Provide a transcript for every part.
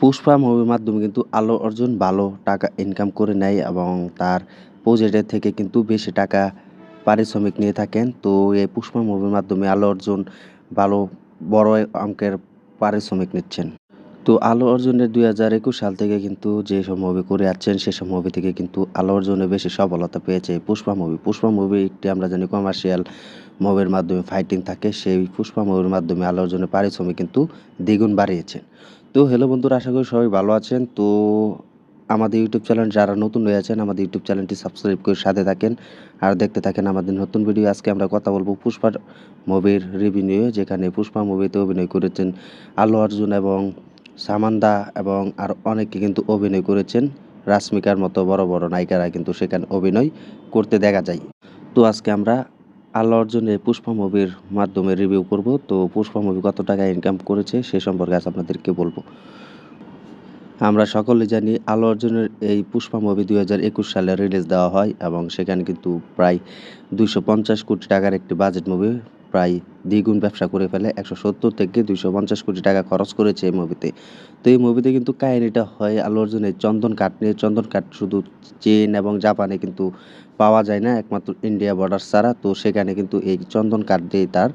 পুষ্পা মুভির মাধ্যমে কিন্তু আলো অর্জুন, ভালো টাকা ইনকাম করে নেয় এবং তার প্রজেক্টের থেকে কিন্তু বেশি টাকা পারিশ্রমিক নিয়ে থাকেন। তো এই পুষ্পা মুভির মাধ্যমে আলো অর্জুন, ভালো, বড় অঙ্কের পারিশ্রমিক নিচ্ছেন। তো আলো অর্জুনের দুই হাজার একুশ সাল থেকে কিন্তু যেসব মুভি করে যাচ্ছেন সেসব মুভি থেকে কিন্তু আলো অর্জুনের বেশি সফলতা পেয়েছে পুষ্পা মুভি। পুষ্পা মুভি একটি আমরা জানি কমার্শিয়াল মুভির মাধ্যমে ফাইটিং থাকে। সেই পুষ্পা মুভির মাধ্যমে আলো অর্জুনের পারিশ্রমিক কিন্তু দ্বিগুণ বাড়িয়েছেন তো হ্যালো বন্ধুরা, আশা করি সবাই ভালো আছেন। তো আমাদের ইউটিউব চ্যানেল যারা নতুন হয়ে আছেন, আমাদের ইউটিউব চ্যানেলটি সাবস্ক্রাইব করে সাথে থাকেন। আর দেখতে থাকেন আমাদের নতুন ভিডিও আজকে আমরা কথা বলব পুষ্পা মুভির রিভিউ নিয়ে, যেখানে পুষ্পা মুভিতে অভিনয় করেছেন আল্লু অর্জুন এবং সামান্দা এবং আর অনেকে কিন্তু অভিনয় করেছেন। রাশ্মিকার মতো বড় বড় নায়িকারা কিন্তু সেখানে অভিনয় করতে দেখা যায়। তো আজকে আমরা আল্লু অর্জুনের পুষ্পা মুভির মাধ্যমে রিভিউ করব। তো পুষ্পা মুভি কত টাকা ইনকাম করেছে সে সম্পর্কে আজ আপনাদেরকে বলব। আমরা সকলে জানি আল্লু অর্জনের এই পুষ্পা মুভি দুই হাজার একুশ সালে রিলিজ দেওয়া হয় এবং সেখানে কিন্তু প্রায় দুইশো পঞ্চাশ কোটি টাকার একটি বাজেট মুভি প্রায় দ্বিগুণ ব্যবসা করে ফেলে। একশো সত্তর থেকে দুইশো পঞ্চাশ কোটি টাকা খরচ করেছে এই মুভিতে। তো এই মুভিতে কিন্তু কাহিনিটা হয় আল্লু অর্জুনের চন্দন কাঠ নিয়ে। চন্দন কাঠ শুধু চীন এবং জাপানে কিন্তু পাওয়া যায় না একমাত্র ইন্ডিয়া বর্ডার ছাড়া। তো সেখানে কিন্তু এই চন্দন কাঠ দিয়ে তার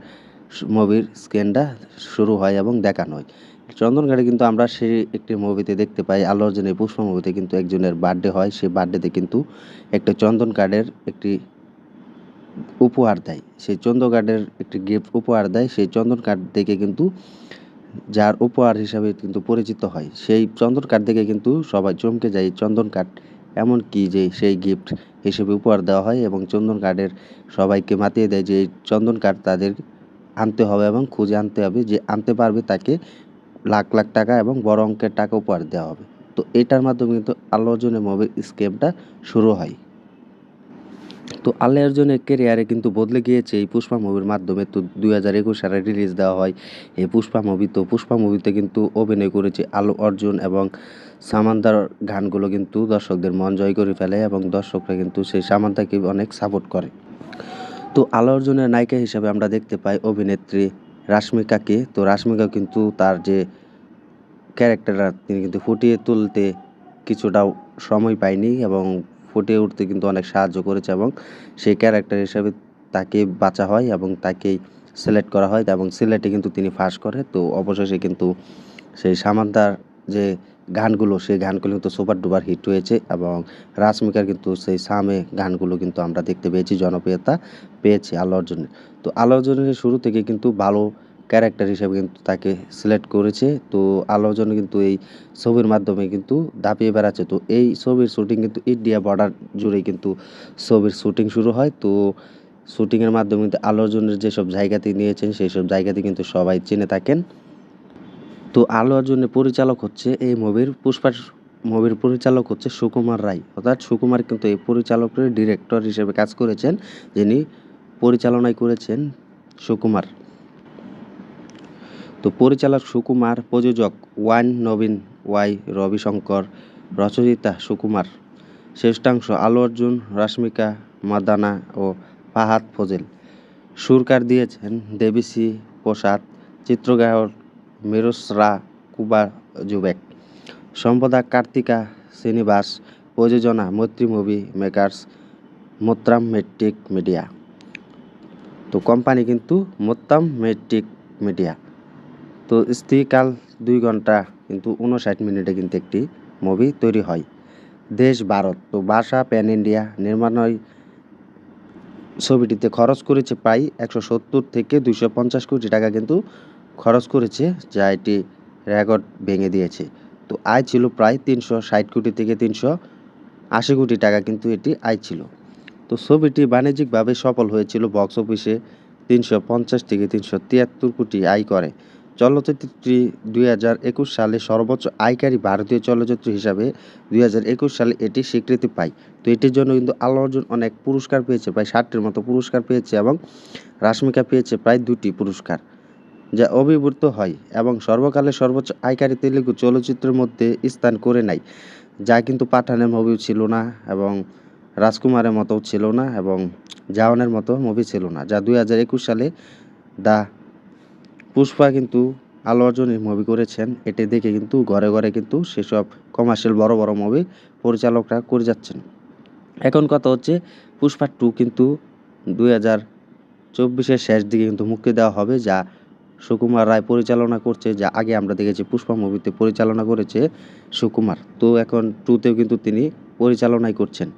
মুভির স্ক্যানটা শুরু হয় এবং দেখানো হয়। চন্দনঘাটে কিন্তু আমরা সেই একটি মুভিতে দেখতে পাই। আল্লু অর্জুনের পুষ্প মুভিতে কিন্তু একজনের বার্থডে হয়। সেই বার্থডেতে কিন্তু একটা চন্দন কার্ডের একটি উপহার দেয়। সেই চন্দন কার্ডের একটি গিফট উপহার দেয়। সেই চন্দন কার্ড দেখে কিন্তু যার উপহার হিসাবে কিন্তু পরিচিত হয়। সেই চন্দন কার্ড দেখে কিন্তু সবাই চমকে যায়। চন্দন কার্ড এমন কি যে সেই গিফট হিসেবে উপহার দেওয়া হয় এবং চন্দন কার্ডের সবাইকে মাতিয়ে দেয় যে এই চন্দন কার্ড তাদের আনতে হবে এবং খুঁজে আনতে হবে, যে আনতে পারবে তাকে লাখ লাখ টাকা এবং বড় অঙ্কের টাকা উপহার দেওয়া হবে। তো এটার মাধ্যমে কিন্তু অর্জুনের মুভির স্কেমটা শুরু হয়। তো আল্লু অর্জুনের কেরিয়ারে কিন্তু বদলে গিয়েছে এই পুষ্পা মুভির মাধ্যমে। তো দুই হাজার একুশ সালে রিলিজ দেওয়া হয়। এই পুষ্পা মুভি তো পুষ্পা মুভিতে কিন্তু অভিনয় করেছে আলু অর্জুন এবং সামান্তার গানগুলো কিন্তু দর্শকদের মন জয় করে ফেলে এবং দর্শকরা কিন্তু সেই সামান্তাকে অনেক সাপোর্ট করে। তো আল্লু অর্জুনের নায়িকা হিসাবে আমরা দেখতে পাই অভিনেত্রী রাশ্মিকাকে। তো রাশ্মিকা কিন্তু তার যে ক্যারেক্টারটা তিনি কিন্তু ফুটিয়ে তুলতে কিছুটাও সময় পায়নি এবং ফুটিয়ে উঠতে কিন্তু অনেক সাহায্য করেছে এবং সেই ক্যারেক্টার হিসাবে তাকে বাঁচা হয় এবং তাকেই সিলেক্ট করা হয় এবং সিলেক্টে কিন্তু তিনি ফাঁস করে। তো অবশেষে কিন্তু সেই সামান্তার যে গানগুলো, সেই গানগুলো কিন্তু সুপার ডুপার হিট হয়েছে এবং রাশ্মিকার কিন্তু সেই সামে গানগুলো কিন্তু আমরা দেখতে পেয়েছি, জনপ্রিয়তা পেয়েছে আল্লু অর্জনের। তো আল্লু অর্জনের শুরু থেকে কিন্তু ভালো ক্যারেক্টার হিসেবে কিন্তু তাকে সিলেক্ট করেছে। তো আল্লু অর্জুন কিন্তু এই ছবির মাধ্যমে কিন্তু দাপিয়ে বেড়াচ্ছে। তো এই ছবির শুটিং কিন্তু ইন্ডিয়া বর্ডার জুড়ে কিন্তু ছবির শুটিং শুরু হয়। তো শুটিংয়ের মাধ্যমে কিন্তু আল্লু অর্জুনের যেসব জায়গাতে নিয়েছেন সেই সব জায়গাতে কিন্তু সবাই চিনে থাকেন। তো আল্লু অর্জুনের পরিচালক হচ্ছে এই মুভির পুষ্পার মুভির পরিচালক হচ্ছে সুকুমার রায়। অর্থাৎ সুকুমার কিন্তু এই পরিচালকের ডিরেক্টর হিসেবে কাজ করেছেন, যিনি পরিচালনায় করেছেন সুকুমার। তো পরিচালক সুকুমার, প্রযোজক ওয়ান নবীন ওয়াই, রবিশঙ্কর, রচয়িতা সুকুমার। শ্রেষ্ঠাংশ আলু অর্জুন, রাশ্মিকা, মাদানা ও ফাহাদ ফজেল। সুরকার দিয়েছেন দেবিসি প্রসাদ চিত্রগায়ক মিরসরা কুবা জুবেক। সম্পদা কার্তিকা শ্রীনিবাস, প্রযোজনা মৈত্রী মুভি মেকার্স, মোত্রাম মেট্রিক মিডিয়া। তো কোম্পানি কিন্তু মোত্তাম মেট্রিক মিডিয়া। তো স্থিরকাল দুই ঘণ্টা কিন্তু উনষাট মিনিটে কিন্তু একটি মুভি তৈরি হয়। দেশ, ভারত। তো ভাষা প্যান ইন্ডিয়া নির্মাণয় ছবিটিতে খরচ করেছে প্রায় একশো সত্তর থেকে দুশো পঞ্চাশ কোটি টাকা কিন্তু খরচ করেছে, যা এটি রেকর্ড ভেঙে দিয়েছে। তো আয় ছিল প্রায় তিনশো ষাট কোটি থেকে তিনশো আশি কোটি টাকা কিন্তু এটি আয় ছিল। তো ছবিটি বাণিজ্যিকভাবে সফল হয়েছিল, বক্স অফিসে তিনশো পঞ্চাশ থেকে তিনশো তিয়াত্তর কোটি আয় করে। চলচ্চিত্রটি দুই হাজার একুশ সালে সর্বোচ্চ আয়কারী ভারতীয় চলচ্চিত্র হিসাবে দুই হাজার একুশ সালে এটি স্বীকৃতি পায়। তো এটির জন্য কিন্তু আল্লু অর্জুন অনেক পুরস্কার পেয়েছে, প্রায় ষাটটির মতো পুরস্কার পেয়েছে এবং রাশ্মিকা পেয়েছে প্রায় দুটি পুরস্কার। যা অভিভূত হয় এবং সর্বকালের সর্বোচ্চ আয়কারী তেলুগু চলচ্চিত্রের মধ্যে স্থান করে নেয়, যা কিন্তু পাঠানের মুভিও ছিল না এবং রাজকুমারের মতো ছিল না এবং জাওয়ানের মতো মুভি ছিল না, যা দুই হাজার একুশ সালে দা পুষ্পা কিন্তু আল্লু অর্জনের মুভি করেছেন। এটি দেখে কিন্তু ঘরে ঘরে কিন্তু সেসব কমার্শিয়াল বড় বড় মুভি পরিচালকরা করে যাচ্ছেন। এখন কথা হচ্ছে, পুষ্পা টু কিন্তু দুই হাজার চব্বিশের শেষ দিকে কিন্তু মুক্তি দেওয়া হবে, যা সুকুমার রায় পরিচালনা করছে, যা আগে আমরা দেখেছি পুষ্পা মুভিতে পরিচালনা করেছে সুকুমার। তো এখন টুতেও কিন্তু তিনি পরিচালনাই করছেন।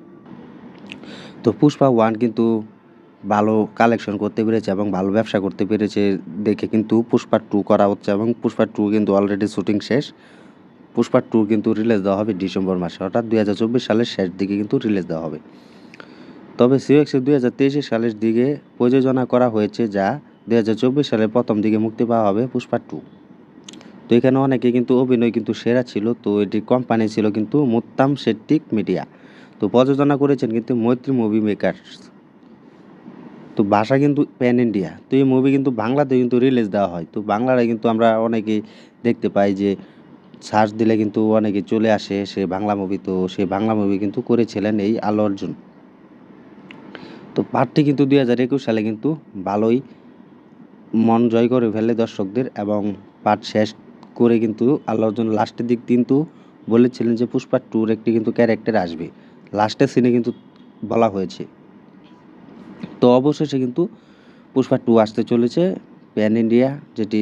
তো পুষ্পা ওয়ান কিন্তু ভালো কালেকশন করতে পেরেছে এবং ভালো ব্যবসা করতে পেরেছে দেখে কিন্তু পুষ্পা টু করা হচ্ছে এবং পুষ্পা টু কিন্তু অলরেডি শুটিং শেষ। পুষ্পা টু কিন্তু রিলিজ দেওয়া হবে ডিসেম্বর মাসে, অর্থাৎ দুই হাজার চব্বিশ সালের শেষ দিকে কিন্তু রিলিজ দেওয়া হবে। তবে সিওএক্সে দুই হাজার তেইশ সালের দিকে প্রযোজনা করা হয়েছে যা দুই হাজার চব্বিশ সালের প্রথম দিকে মুক্তি পাওয়া হবে পুষ্পা টু। তো এখানে অনেকে কিন্তু অভিনয় কিন্তু সেরা ছিল, তো এটি কোম্পানি ছিল কিন্তু মুত্তাম শেট্টিক মিডিয়া তো প্রযোজনা করেছেন কিন্তু মৈত্রী মুভি মেকার্স তো ভাষা কিন্তু প্যান ইন্ডিয়া তো এই মুভি কিন্তু বাংলাতে কিন্তু রিলিজ দেওয়া হয়। তো বাংলাটা কিন্তু আমরা অনেকেই দেখতে পাই যে সার্চ দিলে কিন্তু অনেকে চলে আসে সে বাংলা মুভি তো সে বাংলা মুভি কিন্তু করেছিলেন এই আল্লু অর্জুন। তো পার্টটি কিন্তু দুই হাজার একুশ সালে কিন্তু ভালোই মন জয় করে ফেলে দর্শকদের এবং পাঠ শেষ করে কিন্তু আল্লু অর্জুন লাস্টের দিক কিন্তু বলেছিলেন যে পুষ্পা টুর একটি কিন্তু ক্যারেক্টার আসবে। লাস্টের সিনে কিন্তু বলা হয়েছে। তো অবশেষে কিন্তু পুষ্পা টু আসতে চলেছে প্যান ইন্ডিয়া যেটি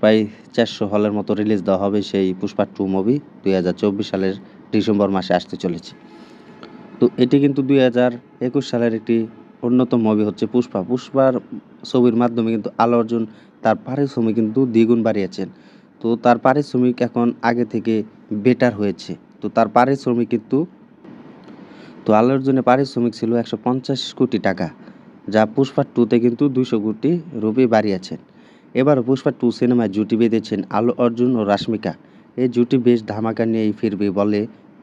প্রায় চারশো হলের মতো রিলিজ দেওয়া হবে সেই পুষ্পা টু মুভি দুই হাজার চব্বিশ সালের ডিসেম্বর মাসে আসতে চলেছে। তো এটি কিন্তু দুই হাজার একুশ সালের একটি অন্যতম মুভি হচ্ছে পুষ্পা। পুষ্পার ছবির মাধ্যমে কিন্তু আল্লু অর্জুন তার পারিশ্রমিক কিন্তু দ্বিগুণ বাড়িয়েছেন। তো তার পারিশ্রমিক এখন আগে থেকে বেটার হয়েছে। তো তার পারিশ্রমিক কিন্তু, তো আল্লু অর্জুনের পারিশ্রমিক ছিল একশো পঞ্চাশ কোটি টাকা, যা পুষ্পা টুতে কিন্তু দুশো কোটি রুপি বাড়িয়েছেন। এবার পুষ্পা টু সিনেমায় জুটি বেঁধেছেন আল্লু অর্জুন ও রাশ্মিকা। এই জুটি বেশ ধামাকা নিয়েই ফিরবে বলে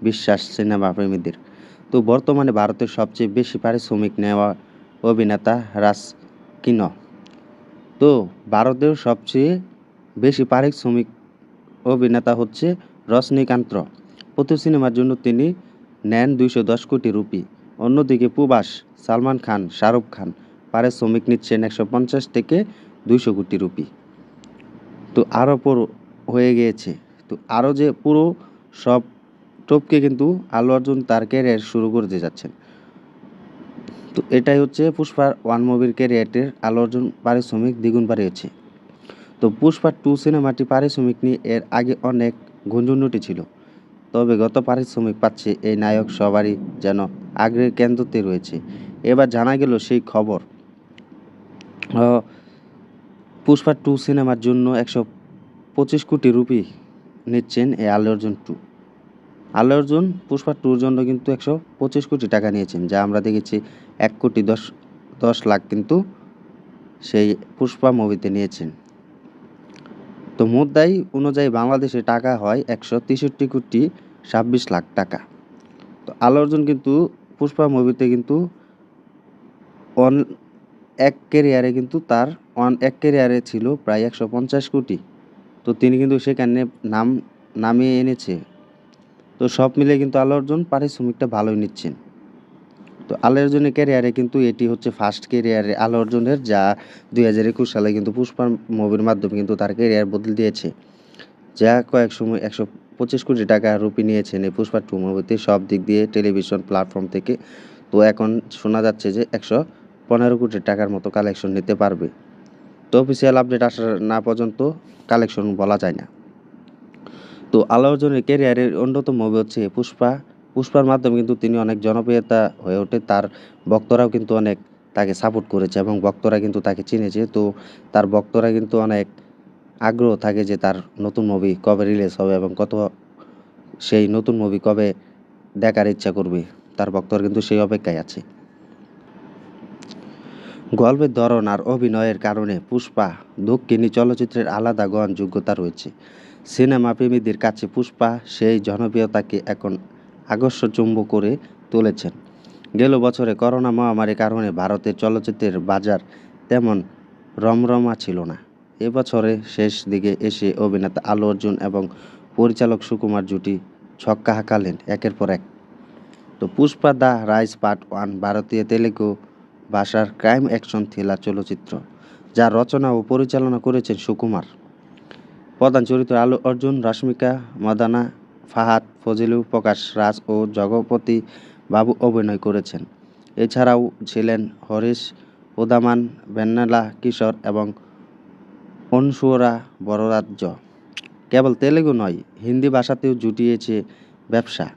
বিশ্বাস সিনেমা প্রেমীদের তো বর্তমানে ভারতের সবচেয়ে বেশি পারিশ্রমিক নেওয়া অভিনেতা রাজ কিন। তো ভারতের সবচেয়ে বেশি পারিশ্রমিক অভিনেতা হচ্ছে রজনীকান্ত। প্রতি সিনেমার জন্য তিনি নেন দুইশো দশ কোটি রুপি। অন্যদিকে প্রবাস সালমান খান, শাহরুখ খান পারিশ্রমিক নিচ্ছেন একশো পঞ্চাশ থেকে দুইশো কোটি রুপি। তো আরও পুরো হয়ে গিয়েছে। তো আরও যে পুরো সব টপকে কিন্তু আল্লু অর্জুন তার ক্যারিয়ার শুরু করতে যাচ্ছেন। তো এটাই হচ্ছে পুষ্পার ওয়ান মুভির ক্যারিয়ারের আল্লু অর্জুন পারিশ্রমিক দ্বিগুণ বাড়িয়েছে। তো পুষ্পা টু সিনেমাটি পারিশ্রমিক নিয়ে এর আগে অনেক গুঞ্জন উঠেছিল তবে গত পারিশ্রমিক পাচ্ছে এই নায়ক সবারই যেন আগ্রহের কেন্দ্রতে রয়েছে। এবার জানা গেল সেই খবর। পুষ্পা টু সিনেমার জন্য একশো পঁচিশ কোটি রুপি নিচ্ছেন এই আল্লু অর্জুন টু। আল্লু অর্জুন পুষ্পা টুর জন্য কিন্তু একশো পঁচিশ কোটি টাকা নিয়েছেন, যা আমরা দেখেছি এক কোটি দশ দশ লাখ কিন্তু সেই পুষ্পা মুভিতে নিয়েছেন। তো মুদ্রাই অনুযায়ী বাংলাদেশে টাকা হয় একশো তেষট্টি কোটি ছাব্বিশ লাখ টাকা। তো আল্লু অর্জুন কিন্তু পুষ্পা মুভিতে কিন্তু অন, এক ক্যারিয়ারে কিন্তু তার অন, এক ক্যারিয়ারে ছিল প্রায় একশো পঞ্চাশ কোটি। তো তিনি কিন্তু সেখানে নাম, নামিয়ে এনেছে। তো সব মিলে কিন্তু আল্লু অর্জুন পারিশ্রমিকটা ভালোই নিচ্ছেন। তো আল্লু অর্জুনের ক্যারিয়ারে কিন্তু এটি হচ্ছে ফার্স্ট ক্যারিয়ারে আল্লু অর্জুনের যা দুই হাজার একুশ সালে কিন্তু পুষ্পা মুভির মাধ্যমে কিন্তু তার ক্যারিয়ার বদলে দিয়েছে। যা কয়েক সময় একশো পঁচিশ কোটি টাকা রুপি নিয়েছেন এই পুষ্পা টু মুভিতে। সব দিক দিয়ে টেলিভিশন প্ল্যাটফর্ম থেকে। তো এখন শোনা যাচ্ছে যে একশো পনেরো কোটি টাকার মতো কালেকশন নিতে পারবে। তো অফিসিয়াল আপডেট আসার না পর্যন্ত কালেকশন বলা যায় না। তো আল্লু অর্জুনের ক্যারিয়ারের অন্যতম মুভি হচ্ছে পুষ্পা পুষ্পার মাধ্যমে কিন্তু তিনি অনেক জনপ্রিয়তা হয়ে ওঠে। তার ভক্তরাও কিন্তু অনেক তাকে সাপোর্ট করেছে এবং ভক্তরা কিন্তু তাকে চিনেছে। তো তার ভক্তরা কিন্তু অনেক আগ্রহ থাকে যে তার নতুন মুভি কবে রিলিজ হবে এবং কত সেই নতুন মুভি কবে দেখার ইচ্ছা করবে। তার ভক্তরা কিন্তু সেই অপেক্ষায় আছে। গল্পের ধরন আর অভিনয়ের কারণে পুষ্পা দক্ষিণী চলচ্চিত্রের আলাদা গ্রহণযোগ্যতা রয়েছে। সিনেমা প্রেমীদের কাছে পুষ্পা সেই জনপ্রিয়তাকে এখন আকর্ষণচুম্ব করে তুলেছেন। গেল বছরে করোনা মহামারীর কারণে ভারতের চলচ্চিত্রের বাজার তেমন রমরমা ছিল না। এবছরে শেষ দিকে এসে অভিনেতা আলু অর্জুন এবং পরিচালক সুকুমার জুটি ছক্কা হাঁকালেন একের পর এক। তো Pushpa the rise part one ভারতীয় তেলেগু ভাষার ক্রাইম অ্যাকশন থ্রিলার চলচ্চিত্র যা রচনা ও পরিচালনা করেছেন সুকুমার। প্রধান চরিত্র আলু অর্জুন, রশ্মিকা, মাদানা ফাহাদ ফজিলু প্রকাশ রাজ ও জগপতি বাবু অভিনয় করেছেন। এছাড়াও ছিলেন হরিশ উদামান ভেন্নালা কিশোর এবং অনসুরা বড়রাজ্য। কেবল তেলেগু নয়, হিন্দি ভাষাতেও জুটিয়েছে ব্যবসা।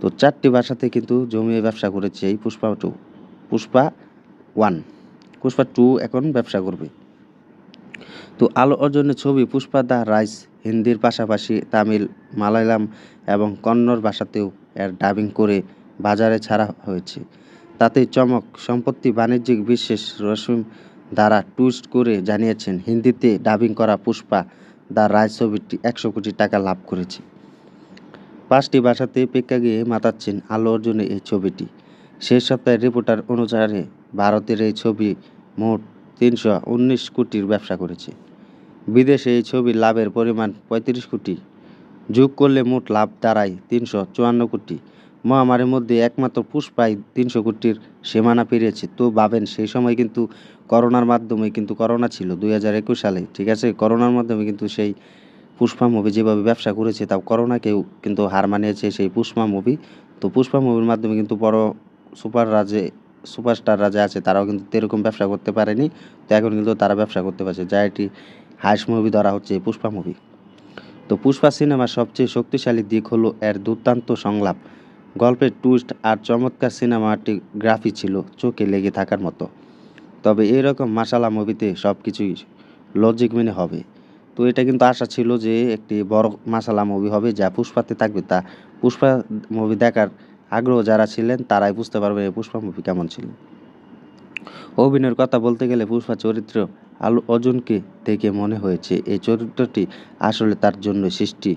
তো চারটি ভাষাতে কিন্তু জমিয়ে ব্যবসা করেছে এই Pushpa two, Pushpa one. Pushpa two এখন ব্যবসা করবে। তো আলো অর্জনের ছবি পুষ্পা দা রাইস হিন্দির পাশাপাশি তামিল, মালায়ালাম এবং কন্নড় ভাষাতেও এর ডাবিং করে বাজারে ছাড়া হয়েছে। তাতে চমক, সম্পত্তি, বাণিজ্যিক বিশেষ রসুম দ্বারা টুইস্ট করে জানিয়েছেন, হিন্দিতে ডাবিং করা পুষ্পা দ্য রায় ছবিটি একশো কোটি টাকা লাভ করেছে। পাঁচটি ভাষাতে প্রেক্ষাগৃহে মাতাচ্ছেন আলো অর্জুনে এই ছবিটি। শেষ সপ্তাহের রিপোর্টার অনুসারে ভারতের এই ছবি মোট তিনশো উনিশ কোটির ব্যবসা করেছে। বিদেশে এই ছবির লাভের পরিমাণ পঁয়ত্রিশ কোটি। যোগ করলে মোট লাভ দাঁড়ায় তিনশো চুয়ান্ন কোটি। মহামারীর মধ্যে একমাত্র পুষ্পাই তিনশো কোটির সীমানা পেরিয়েছে। তো ভাবেন, সেই সময় কিন্তু করোনার মাধ্যমে কিন্তু করোনা ছিল, দুই হাজার একুশ সালে, ঠিক আছে? করোনার মাধ্যমে কিন্তু সেই পুষ্পা মুভি যেভাবে ব্যবসা করেছে, তাও করোনাকেও কিন্তু হার মানিয়েছে সেই পুষ্পা মুভি। তো পুষ্পা মুভির মাধ্যমে কিন্তু বড় সুপার রাজে, সুপারস্টার রাজা আছে, তারাও কিন্তু এরকম ব্যবসা করতে পারেনি। তো এখন কিন্তু তারা ব্যবসা করতে পারছে। যা এটি হাইস মুভি ধরা হচ্ছে, পুষ্পা মুভি। তো পুষ্পা সিনেমার সবচেয়ে শক্তিশালী দিক হলো এর দুর্দান্ত সংলাপ। গল্পের টুইস্ট আর চমৎকার সিনেমাটি গ্রাফি ছিল চোখে লেগে থাকার মতো। তবে এরকম মাসালা মুভিতে সব কিছুই লজিক মেনে হবে। তো এটা কিন্তু আশা ছিল যে একটি বড় মাসালা মুভি হবে যা পুষ্পাতে থাকবে। তা পুষ্পা মুভি দেখার আগ্রহ যারা ছিলেন, তারাই বুঝতে পারবে পুষ্পা মুভি কেমন ছিল। অভিনয়ের কথা বলতে গেলে পুষ্পা চরিত্র আলু অর্জুনকে দেখে মনে হয়েছে। এই চরিত্রটি আসলে তার জন্য সৃষ্টি।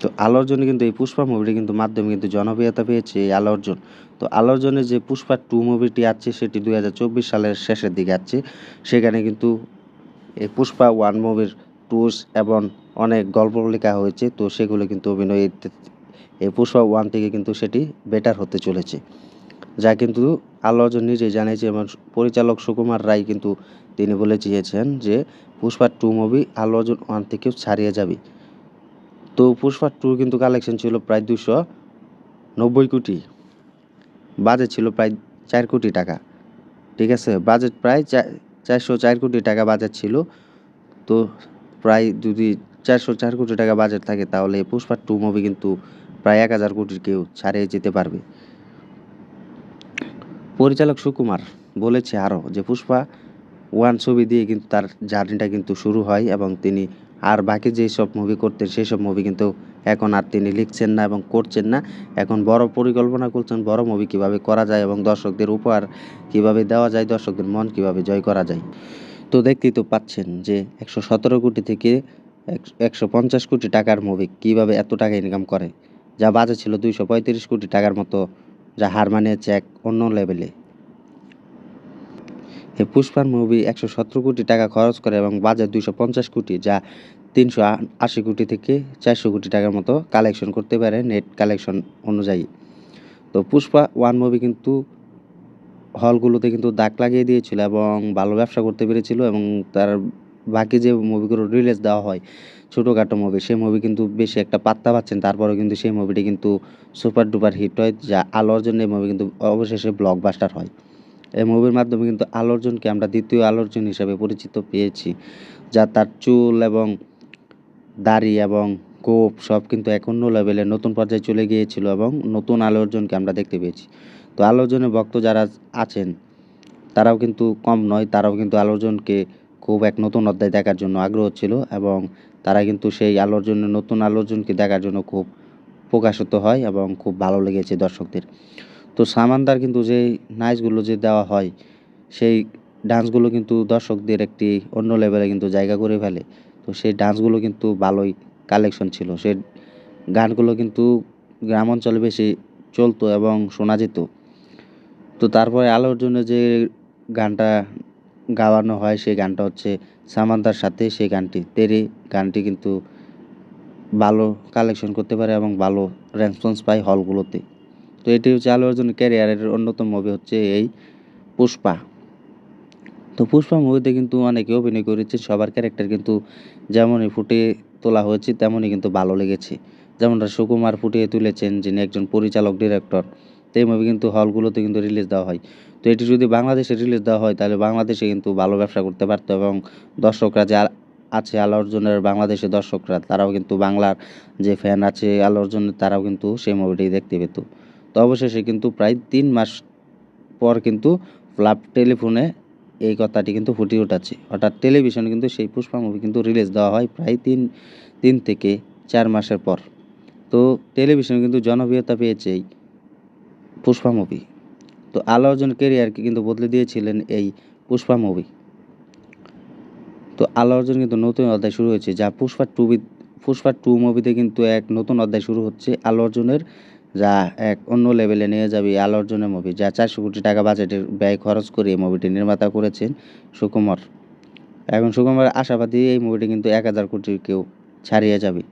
তো আলো অর্জুন কিন্তু এই পুষ্পা মুভিটি কিন্তু মাধ্যমে কিন্তু জনপ্রিয়তা পেয়েছে এই আলো অর্জুন। তো আলো অর্জুনের যে পুষ্পা টু মুভিটি আছে, সেটি দুই হাজার চব্বিশ সালের শেষের দিকে আছে। সেখানে কিন্তু এই পুষ্পা ওয়ান মুভির টুস এবং অনেক গল্প লেখা হয়েছে। তো সেগুলো কিন্তু অভিনয় এই পুষ্পা ওয়ান থেকে কিন্তু সেটি বেটার হতে চলেছে। যা কিন্তু আল্লু অর্জুন নিজেই জানিয়েছে এবং পরিচালক সুকুমার রায় কিন্তু তিনি বলে চেয়েছেন যে Pushpa two movie Allu Arjun one থেকেও ছাড়িয়ে যাবে। তো পুষ্পা টু কিন্তু কালেকশন ছিল প্রায় দুশো নব্বই কোটি। বাজেট ছিল প্রায় চার কোটি টাকা। ঠিক আছে? বাজেট প্রায় চারশো চার কোটি টাকা বাজেট ছিল। তো প্রায় যদি চারশো চার কোটি টাকা বাজেট থাকে তাহলে পুষ্পা টু মুভি কিন্তু প্রায় এক হাজার কোটির কেউ ছাড়িয়ে যেতে পারবে। পরিচালক সুকুমার বলেছে আরও যে পুষ্পা ওয়ান ছবি দিয়ে কিন্তু তার জার্নিটা কিন্তু শুরু হয় এবং তিনি আর বাকি যেই সব মুভি করতেন, সেই সব মুভি কিন্তু এখন আর তিনি লিখছেন না এবং করছেন না। এখন বড় পরিকল্পনা করছেন, বড় মুভি কীভাবে করা যায় এবং দর্শকদের উপহার কীভাবে দেওয়া যায়, দর্শকদের মন কীভাবে জয় করা যায়। তো দেখতেই তো পাচ্ছেন যে একশো সতেরো কোটি থেকে একশো পঞ্চাশ কোটি টাকার মুভি কীভাবে এত টাকা ইনকাম করে। যা বাজে ছিল দুইশো পঁয়ত্রিশ কোটি টাকার মতো যা হার মানিয়েছে এক অন্য লেভেলে। এই পুষ্পার মুভি একশো সতেরো কোটি টাকা খরচ করে এবং বাজেট দুইশো পঞ্চাশ কোটি, যা তিনশো আশি কোটি থেকে চারশো কোটি টাকার মতো কালেকশন করতে পারে নেট কালেকশন অনুযায়ী। তো পুষ্পা ওয়ান মুভি কিন্তু হলগুলোতে কিন্তু দাগ লাগিয়ে দিয়েছিল এবং ভালো ব্যবসা করতে পেরেছিল এবং তার বাকি যে মুভিগুলো রিলিজ দেওয়া হয় ছোটোখাটো মুভি সেই মুভি কিন্তু বেশি একটা পাত্তা পাচ্ছেন। তারপরেও কিন্তু সেই মুভিটি কিন্তু সুপার ডুপার হিট হয়, যা আলো অর্জুন এই মুভি কিন্তু অবশেষে ব্লকবাস্টার হয়। এই মুভির মাধ্যমে কিন্তু আলো অর্জুনকে আমরা দ্বিতীয় আলো অর্জুন হিসাবে পরিচিত পেয়েছি, যা তার চুল এবং দাড়ি এবং কোপ সব কিন্তু এক অন্য লেভেলে নতুন পর্যায়ে চলে গিয়েছিল এবং নতুন আলো অর্জুনকে আমরা দেখতে পেয়েছি। তো আলো অর্জুনের ভক্ত যারা আছেন, তারাও কিন্তু কম নয়, তারাও কিন্তু আলো অর্জুনকে খুব এক নতুন অধ্যায় দেখার জন্য আগ্রহ ছিল এবং তারা কিন্তু সেই আলোর জন্য, নতুন আলো অর্জুনকে দেখার জন্য খুব প্রকাশিত হয় এবং খুব ভালো লেগেছে দর্শকদের। তো সামান্দার কিন্তু যে নাচগুলো যে দেওয়া হয়, সেই ডান্সগুলো কিন্তু দর্শকদের একটি অন্য লেভেলে কিন্তু জায়গা করে ফেলে। তো সেই ডান্সগুলো কিন্তু ভালোই কালেকশন ছিল। সেই গানগুলো কিন্তু গ্রাম অঞ্চলে বেশি চলতো এবং শোনা যেত। তো তারপরে আলো অর্জুনের যে গানটা গাওয়ানো হয়, সেই গানটা হচ্ছে সামান্তার সাথে। সেই গানটি তেরে, গানটি কিন্তু ভালো কালেকশন করতে পারে এবং ভালো রেসপন্স পায় হলগুলোতে তো এটি হচ্ছে আলু অর্জুন ক্যারিয়ারের অন্যতম মুভি হচ্ছে এই পুষ্পা। তো পুষ্পা মুভিতে কিন্তু অনেকে অভিনয় করেছে, সবার ক্যারেক্টার কিন্তু যেমনই ফুটিয়ে তোলা হয়েছে, তেমনই কিন্তু ভালো লেগেছে। যেমনটা সুকুমার ফুটিয়ে তুলেছেন, যিনি একজন পরিচালক ডিরেক্টর তো এই মুভি কিন্তু হলগুলোতে কিন্তু রিলিজ দেওয়া হয়। তো এটি যদি বাংলাদেশে রিলিজ দেওয়া হয়, তাহলে বাংলাদেশে কিন্তু ভালো ব্যবসা করতে পারতো এবং দর্শকরা যে আছে আলো অর্জুনের বাংলাদেশের দর্শকরা, তারাও কিন্তু বাংলার যে ফ্যান আছে আলো অর্জুনের তারাও কিন্তু সেই মুভিটি দেখতে পেত। তো অবশেষে কিন্তু প্রায় তিন মাস পর কিন্তু ফ্লাপ টেলিফোনে এই কথাটি কিন্তু ফুটিয়ে উঠাচ্ছে হঠাৎ টেলিভিশনে কিন্তু সেই পুষ্পা মুভি কিন্তু রিলিজ দেওয়া হয় প্রায় তিন তিন থেকে চার মাসের পর। তো টেলিভিশনে কিন্তু জনপ্রিয়তা পেয়েছে এই পুষ্পা মুভি তো আল্লাহ অর্জুন কেরিয়ারকে কিন্তু বদলে দিয়েছিলেন এই পুষ্পা মুভি। তো আল্লাহ অর্জুন কিন্তু নতুন অধ্যায় শুরু হয়েছে, যা পুষ্পা টু পুষ্পা টু মুভিতে কিন্তু এক নতুন অধ্যায় শুরু হচ্ছে আল্লু অর্জুনের, যা এক অন্য লেভেলে নিয়ে যাবে আল্লু অর্জুনের মুভি যা চারশো কোটি টাকা বাজেটের ব্যয় খরচ করে এই মুভিটি নির্মাতা করেছেন সুকুমার। এখন সুকুমার আশাবাদী এই মুভিটি কিন্তু এক হাজার কোটি কেউ ছাড়িয়ে যাবে।